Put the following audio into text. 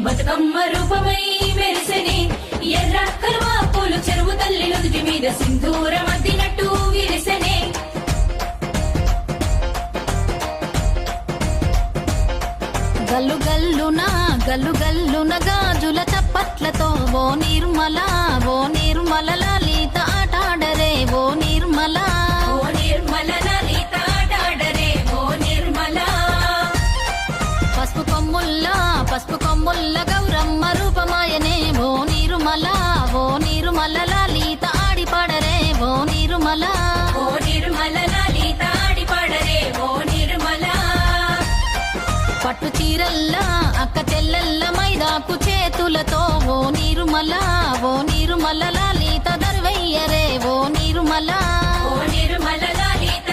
రూపమై బతుకమ్మ రూపమై మెరిసెనే. ఎర్ర కలువ పూలు చెరువు తల్లి నుదుటి మీద సింధూరం అద్దినట్టు విరిసెనే. గల్లు గల్లున గల్లు గల్లున గాజుల చప్పట్లతో ఓ నిర్మలా పసుపు కొమ్ముల్ల గౌరమ్మ రూపమాయనే. ఓ నిర్మల ఓ నిర్మల లలిత ఆడిపాడరే. ఓ నిర్మల ఓ నిర్మల లలిత ఆడిపాడరే. ఓ నిర్మల. పట్టు చీరల్లా అక్క చెల్లెల్ల మైదాకు చేతులతో. ఓ నిర్మల ఓ నిర్మల